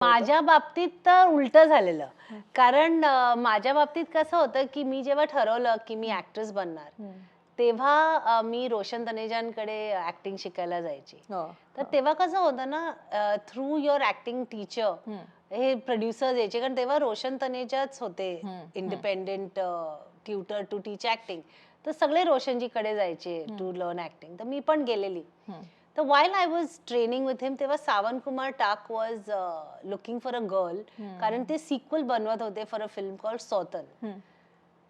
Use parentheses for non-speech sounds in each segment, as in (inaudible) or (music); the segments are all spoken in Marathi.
माझ्या बाबतीत तर उलट झालेलं. कारण माझ्या बाबतीत कसं होतं की मी जेव्हा ठरवलं की मी ऍक्ट्रेस बनणार तेव्हा मी रोशन तनेजांकडे ऍक्टिंग शिकायला जायची. हो, तर तेव्हा कसं होतं ना थ्रू युअर ऍक्टिंग टीचर हे. प्रोड्युसर्स यायचे. कारण तेव्हा रोशन तनेजाच होते independent tutor to teach acting तर सगळे रोशनजीकडे जायचे टू लर्न ऍक्टिंग तर मी पण गेलेली. तर while I was training with him तेव्हा Sawant Kumar Tak was looking for a girl कारण ते सिक्वल बनवत होते फॉर अ फिल्म कॉल्ड सौतन.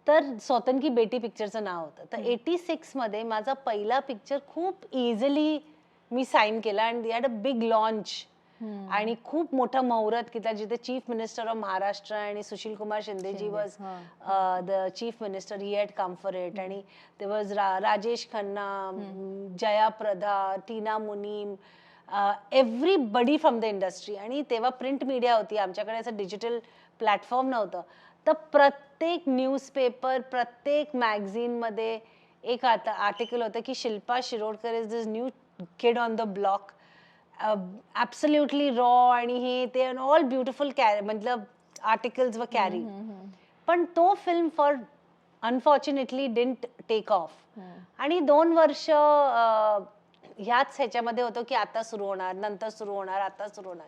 तर सौतन की बेटी पिक्चरचं नाव होतं. तर एटी सिक्समध्ये माझा पहिला पिक्चर खूप इझिली मी साईन केला. And they had a big launch आणि खूप मोठा मुहूर्त केला जिथे चीफ मिनिस्टर ऑफ महाराष्ट्र आणि Sushil Kumar Shindeji was the chief minister he had come for it आणि ते was Rajesh Khanna Jaya Prada Tina Munim everybody from the industry आणि तेव्हा प्रिंट मीडिया होती. आमच्याकडे असं डिजिटल प्लॅटफॉर्म नव्हतं. तर प्रत्येक न्यूजपेपर प्रत्येक मॅगझिनमध्ये एक आता आर्टिकल होतं की Shilpa Shirodkar is this new kid on the block absolutely raw आणि हे ते ऑल ब्युटिफुल कॅरी मतलब आर्टिकल्स व कॅरी पण तो film for unfortunately didn't take off आणि दोन वर्ष ह्याच ह्याच्यामध्ये होतो की आता सुरू होणार नंतर सुरू होणार आता सुरू होणार.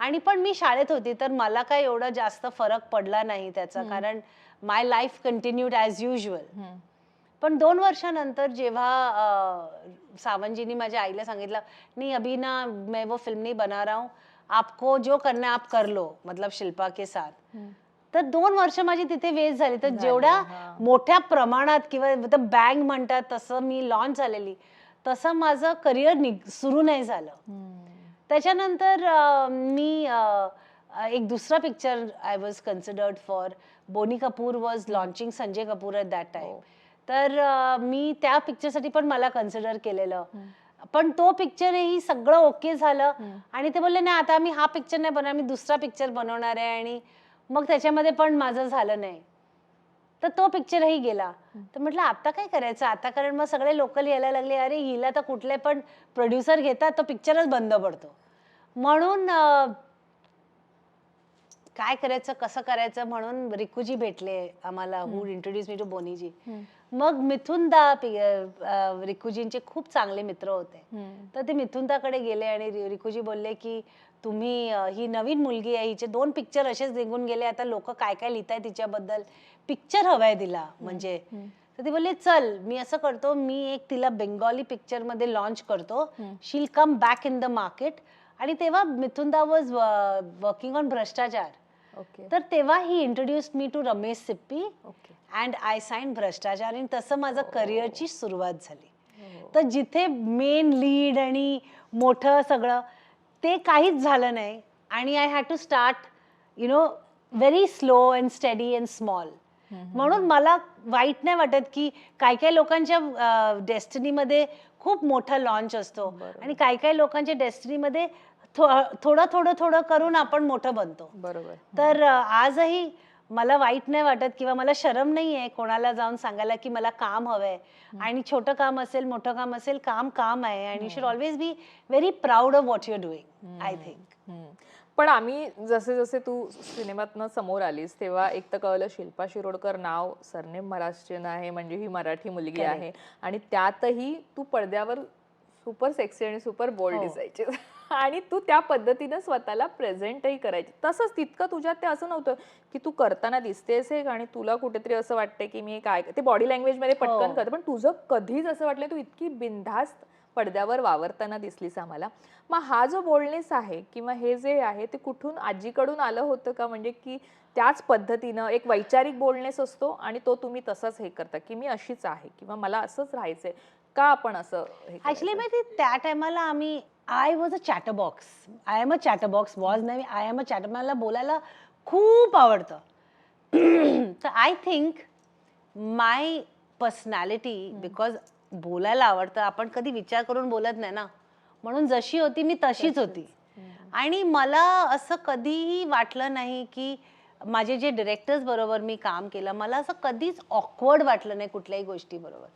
आणि पण मी शाळेत होती तर मला काय एवढा जास्त फरक पडला नाही त्याचा. कारण my life continued as usual पण दोन वर्षानंतर जेव्हा सावंतजीनी माझ्या आईला सांगितलं नहीं अभी ना मैं वो फिल्म नहीं बना रहा हूँ. आपको जो करना है आप कर लो. मतलब शिल्पा के साथ. तर दोन वर्ष माझी तिथे वेस्ट झाली. तर जेवढ्या. मोठ्या प्रमाणात किंवा बँक म्हणतात तसं मी लॉन्च झालेली. तसं माझं करिअर सुरू नाही झालं. त्याच्यानंतर मी एक दुसरा picture I was considered for Boney Kapoor was launching Sanjay Kapoor at that time. तर मी त्या पिक्चरसाठी पण मला कन्सिडर केलेलं. पण तो पिक्चरही सगळं ओके झालं. आणि ते बोलले नाही आता आम्ही हा पिक्चर नाही बनवणार मी दुसरा पिक्चर बनवणार आहे. आणि मग त्याच्यामध्ये पण माझं झालं नाही. तर तो पिक्चरही गेला. तर म्हटलं आता काय करायचं? आता कारण मग सगळे लोकल यायला लागले अरे हिला तर कुठले पण प्रोड्युसर घेतात तो पिक्चरच बंद पडतो. म्हणून काय करायचं? कसं करायचं? म्हणून रिकूजी भेटले आम्हाला हू इंट्रोड्यूस मी टू बोनीजी. मग मिथुनदा रिकूजींचे खूप चांगले मित्र होते. तर ते मिथुनदाकडे गेले आणि रिकूजी बोलले की तुम्ही ही नवीन मुलगी आहे हिचे दोन पिक्चर असेच निघून गेले आता लोक काय काय लिहिताय तिच्याबद्दल पिक्चर हवाय तिला म्हणजे. तर ती बोलली चल मी असं करतो मी एक तिला बेंगॉली पिक्चरमध्ये लॉन्च करतो. She'll come back in the market आणि तेव्हा मिथुनदा वॉज वर्किंग ऑन भ्रष्टाचार. तर तेव्हा he introduce me to Ramesh Sippy and I sign Bhrashtachar आणि तसं माझं करिअरची सुरुवात झाली. तर जिथे मेन लीड आणि मोठं सगळं ते काहीच झालं नाही आणि I had to start you know very slow and study and small म्हणून मला वाईट नाही वाटत की काही काही लोकांच्या डेस्टिनीमध्ये खूप मोठा लॉन्च असतो. आणि काही काही लोकांच्या डेस्टिनीमध्ये थोडं थोडं थोडं करून आपण मोठं बनतो. बरोबर. तर आजही मला वाईट नाही वाटत किंवा मला शरम नाही आहे कोणाला जाऊन सांगायला की मला काम हवंय आणि छोटं काम असेल मोठं काम असेल काम काम आहे आणि you should always be very proud of what your doing I think. पण आम्ही जसे जसे तू सिनेमातनं समोर आलीस तेव्हा एक तर कळलं शिल्पा शिरोडकर नाव सरनेम महाराष्ट्रीयन आहे म्हणजे ही मराठी मुलगी. आहे आणि त्यातही तू पडद्यावर सुपर सेक्सी आणि सुपर बोल्ड हो. दिसायची आणि तू त्या पद्धतीनं स्वतःला प्रेझेंटही करायची. तसंच तितकं तुझ्यात ते असं नव्हतं की तू करताना दिसतेस एक आणि तुला कुठेतरी असं वाटतंय की मी काय ते बॉडी लँग्वेजमध्ये पटकन हो. करते. पण तुझं कधीच असं वाटलं तू इतकी बिनधास्त पडद्यावर वावरताना दिसलीस आम्हाला. मग हा जो बोलणेस आहे किंवा हे जे आहे ते कुठून आजीकडून आलं होतं का? म्हणजे की त्याच पद्धतीनं एक वैचारिक बोलणेस असतो आणि तो तुम्ही तसंच हे करता की मी अशीच आहे किंवा मला असंच राहायचंय. का आपण असं ऍक्च्युली? माहिती त्या टायमाला आम्ही I was a chatter box I am a chatter box was नाही आय एम अ चॅटर मला बोलायला खूप आवडतं. (clears throat) तर I think my personality because बोलायला आवडतं आपण कधी विचार करून बोलत नाही ना. म्हणून जशी होती मी तशीच होती. आणि मला असं कधीही वाटलं नाही की माझे जे डिरेक्टर्स बरोबर मी काम केलं मला असं कधीच ऑकवर्ड वाटलं नाही कुठल्याही गोष्टी बरोबर.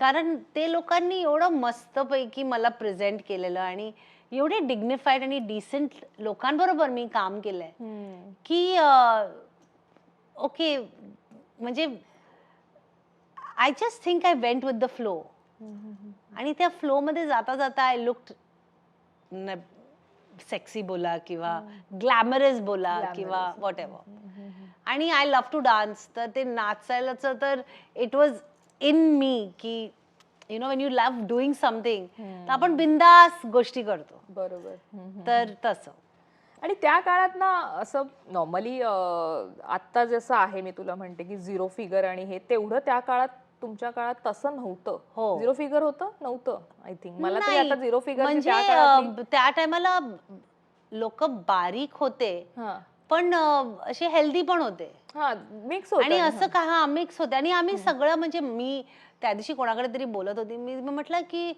कारण ते लोकांनी एवढं मस्तपैकी मला प्रेझेंट केलेलं आणि एवढे डिग्निफाईड आणि डिसेंट लोकांबरोबर मी काम केलंय. की ओके म्हणजे I just think I went with the flow आणि त्या फ्लो मध्ये जाता जाता आय लुक सेक्सी बोला किंवा ग्लॅमरस बोला. किंवा वॉट एव्हर. आणि आय लव्ह टू डान्स तर ते नाचायलाच तर इट वॉज इन मी की you know when you love doing something तर आपण बिंदास गोष्टी करतो बरोबर. तर तसं आणि त्या काळात ना असं नॉर्मली आत्ता जसं आहे मी तुला म्हणते की झिरो फिगर आणि हे तेवढं त्या काळात तुमच्या काळात तसं नव्हतं. हो. झिरो फिगर होतं? नव्हतं. आय थिंक मला तरी नाही, आता झिरो फिगर म्हणजे त्या काळातली- अं, त्या टायमाला लोक बारीक होते. हा. पण अं, असे हेल्दी पण होते. हा मिक्स होत. आणि असं का हा मिक्स होते. आणि आम्ही सगळं म्हणजे मी त्या दिवशी कोणाकडे तरी बोलत होती. मी मी म्हटलं की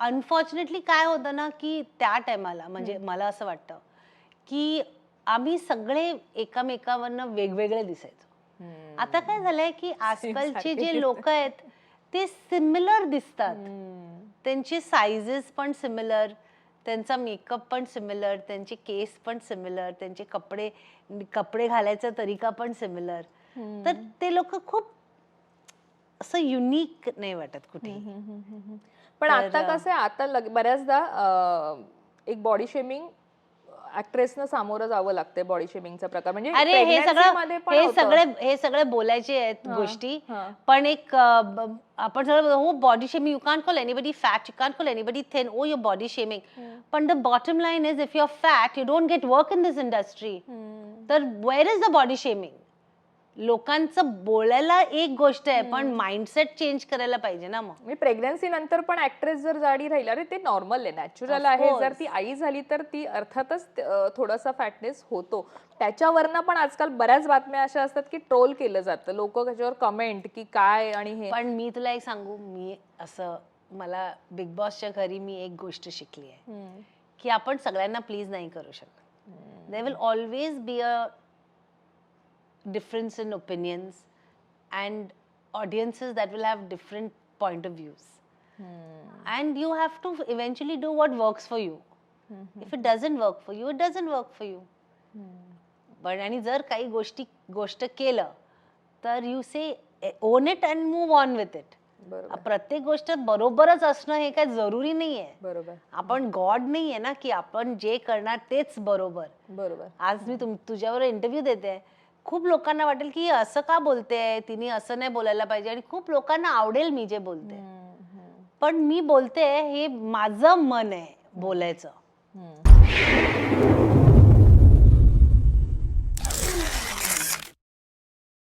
अनफॉर्च्युनेटली काय होतं ना की त्या टायमाला म्हणजे मला असं वाटतं की आम्ही सगळे एकामेकावरनं वेगवेगळे दिसायचो. आता काय झालंय की आजकालचे जे लोक आहेत ते सिमिलर दिसतात. त्यांचे साइजेस पण सिमिलर त्यांचा मेकअप पण सिमिलर त्यांचे केस पण सिमिलर त्यांचे कपडे कपडे घालायचा तरीका पण सिमिलर तर ते लोक खूप असं युनिक नाही वाटत कुठे. पण आता कसं आता बऱ्याचदा एक बॉडी शेमिंग ऍक्ट्रेसनं सामोरं जावं लागतंय बॉडी शेमिंगचा प्रकार. म्हणजे अरे हे सगळं पण हे होतं. सगळे हे सगळे बोलायचे आहेत हा, गोष्टी. हा. पण एक अं, ब- आपण सगळं हो body shaming you can call anybody fat you can call anybody thin oh your body shaming पण the bottom line is if you are fat you don't get work in this industry. तर where is the body shaming लोकांचं बोलायला एक गोष्ट आहे पण माइंडसेट चेंज करायला पाहिजे ना मग. म्हणजे प्रेग्नन्सी नंतर पण ऍक्ट्रेस जर जाडी राहील अरे ते नॉर्मल आहे नॅचरल आहे जर. ती आई झाली तर ती अर्थातच थोडासा फॅटनेस होतो. त्याच्यावरनं पण आजकाल बऱ्याच बातम्या अशा असतात की ट्रोल केलं जातं. लोक त्याच्यावर कमेंट की काय आणि हे. पण मी तुला एक सांगू मी असं मला बिग बॉसच्या घरी मी एक गोष्ट शिकली आहे. की आपण सगळ्यांना प्लीज नाही करू शकत. They will always be a difference in opinions and audiences that will have different point of views hmm. And you have to eventually do what works for you hmm. If it doesn't work for you it doesn't work for you hmm. पण आणि जर काही गोष्टी गोष्ट केलं तर you say own it and move on with it प्रत्येक गोष्ट बरोबरच असणं हे काय जरुरी नाहीये. बरोबर. आपण गॉड नाहीये ना की आपण जे करणार तेच बरोबर. बरोबर. आज मी तुझ्यावर इंटरव्ह्यू देते. खूप लोकांना वाटेल की असं का बोलते? तिने असं नाही बोलायला पाहिजे आणि खूप लोकांना आवडेल मी जे बोलते. पण मी बोलते हे माझं मन आहे बोलायचं.